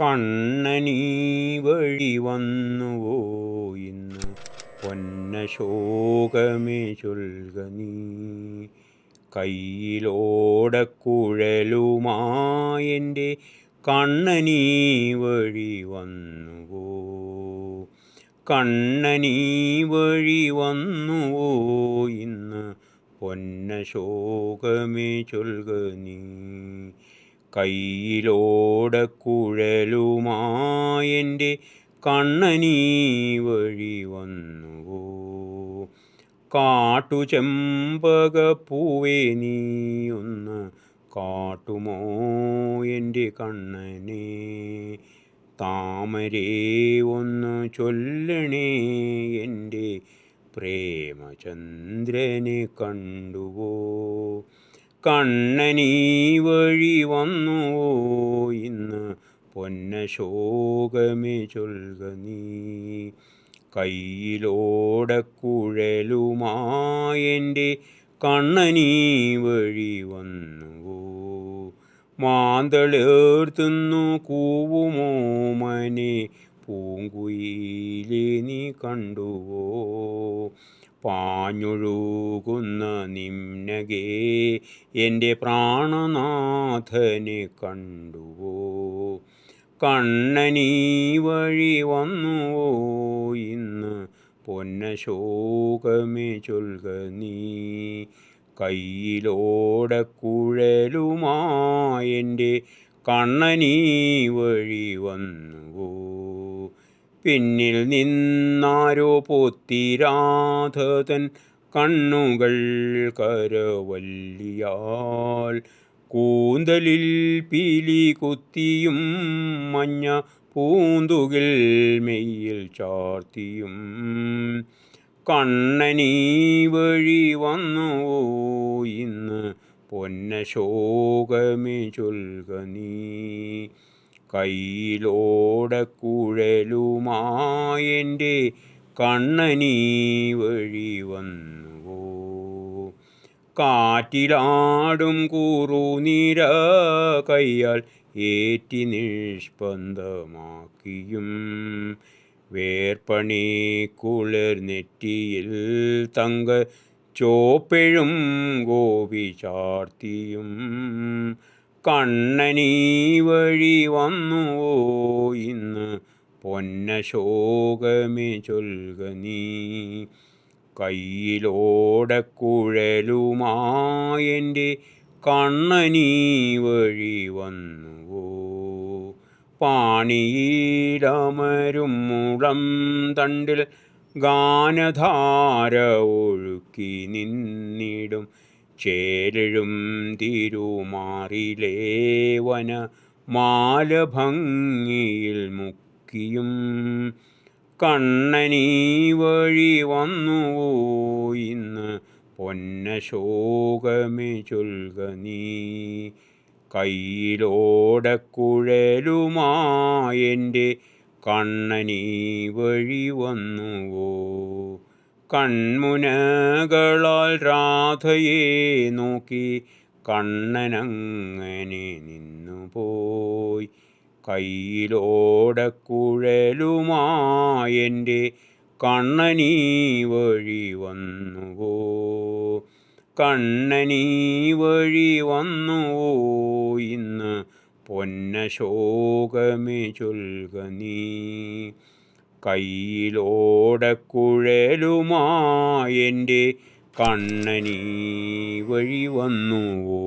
കണ്ണനീ വഴി വന്നുവോ ഇന്ന്? പൊന്നശോകമേ ചൊൽക നീ. കയ്യിലോടക്കുഴലുമായെന്റെ കണ്ണനീ വഴി വന്നുവോ? കണ്ണനീ വഴി വന്നുവോ ഇന്ന്? പൊന്നശോകമേ ചൊൽക നീ. കയ്യിലോടക്കുഴലുമായെന്റെ കണ്ണനീ വഴി വന്നുവോ? കാട്ടുചെമ്പകപ്പൂവേ നീ ഒന്ന് കാട്ടുമോ എന്റെ കണ്ണനെ? താമരേ ഒന്ന് ചൊല്ലണേ എന്റെ പ്രേമചന്ദ്രനെ കണ്ടുവോ? കണ്ണനീ വഴി വന്നുവോ? ഇന്ന് പൊന്നശോകമേ ചൊൽക നീ. കയ്യിലോടക്കുഴലുമായെന്റെ കണ്ണനീ വഴി വന്നുവോ? മാന്തളേർത്തുന്നു കൂവുമോ? മനെ പൂങ്കുയിലെ നീ കണ്ടുവോ? പാഞ്ഞൊഴുകുന്ന നിമ്നകേ എന്റെ പ്രാണനാഥനെ കണ്ടുവോ? കണ്ണനീ വഴി വന്നുവോ? ഇന്ന് പൊന്നശോകമേ ചൊൽക നീ. കയ്യിലോടക്കുഴലുമായെന്റെ കണ്ണനീ വഴി വന്നുവോ? പിന്നിൽ നിന്നാരോ പൊത്തിരാധതൻ കണ്ണുകൾ കരവല്ലിയാൽ. കൂന്തലിൽ പീലി കുത്തിയും മഞ്ഞ പൂന്തുകിൽ മെയ്യിൽ ചാർത്തിയും. കണ്ണനീ വഴി വന്നു ഇന്ന് പൊന്നശോകമേ ചൊൽക നീ. കയ്യിലോടക്കുഴലുമായെന്റെ കണ്ണനീ വഴി വന്നുവോ? കാറ്റിലാടും കൂറുനിര കയ്യാൽ ഏറ്റി നിഷ്പന്ദമാക്കിയും വേർപ്പണി കുളിർ നെറ്റിയിൽ തങ്ക ചോപ്പെഴും ഗോപി ചാർത്തിയും കണ്ണനീ വഴി വന്നുവോ ഇന്ന്? പൊന്നശോകമേ ചൊൽക നീ. കയ്യിലോടക്കുഴലുമായെന്റെ കണ്ണനീ വഴി വന്നുവോ? പാണിയിലമരും മുളം തണ്ടിൽ ഗാനധാര ഒഴുക്കി നിന്നിടും ചേലഴും തിരുമാറിലേവന മാലഭംഗിയിൽ മുക്കിയും. കണ്ണനീ വഴി വന്നുവോ ഇന്ന് പൊന്നശോകമേ ചൊൽക നീ. കയ്യിലോടക്കുഴലുമായെന്റെ കണ്ണനീ വഴി വന്നുവോ കൺമുനകളാൽ രാധയെ നോക്കി കണ്ണനങ്ങനെ നിന്നുപോയി. കയ്യിലോടക്കുഴലുമായെന്റെ കണ്ണനീ വഴി വന്നുവോ? കണ്ണനീ വഴി വന്നുവോ? ഇന്ന് പൊന്നശോകമേ ചൊൽക നീ. കയ്യിലോടക്കുഴലുമായെന്റെ കണ്ണനീ വഴി വന്നുവോ?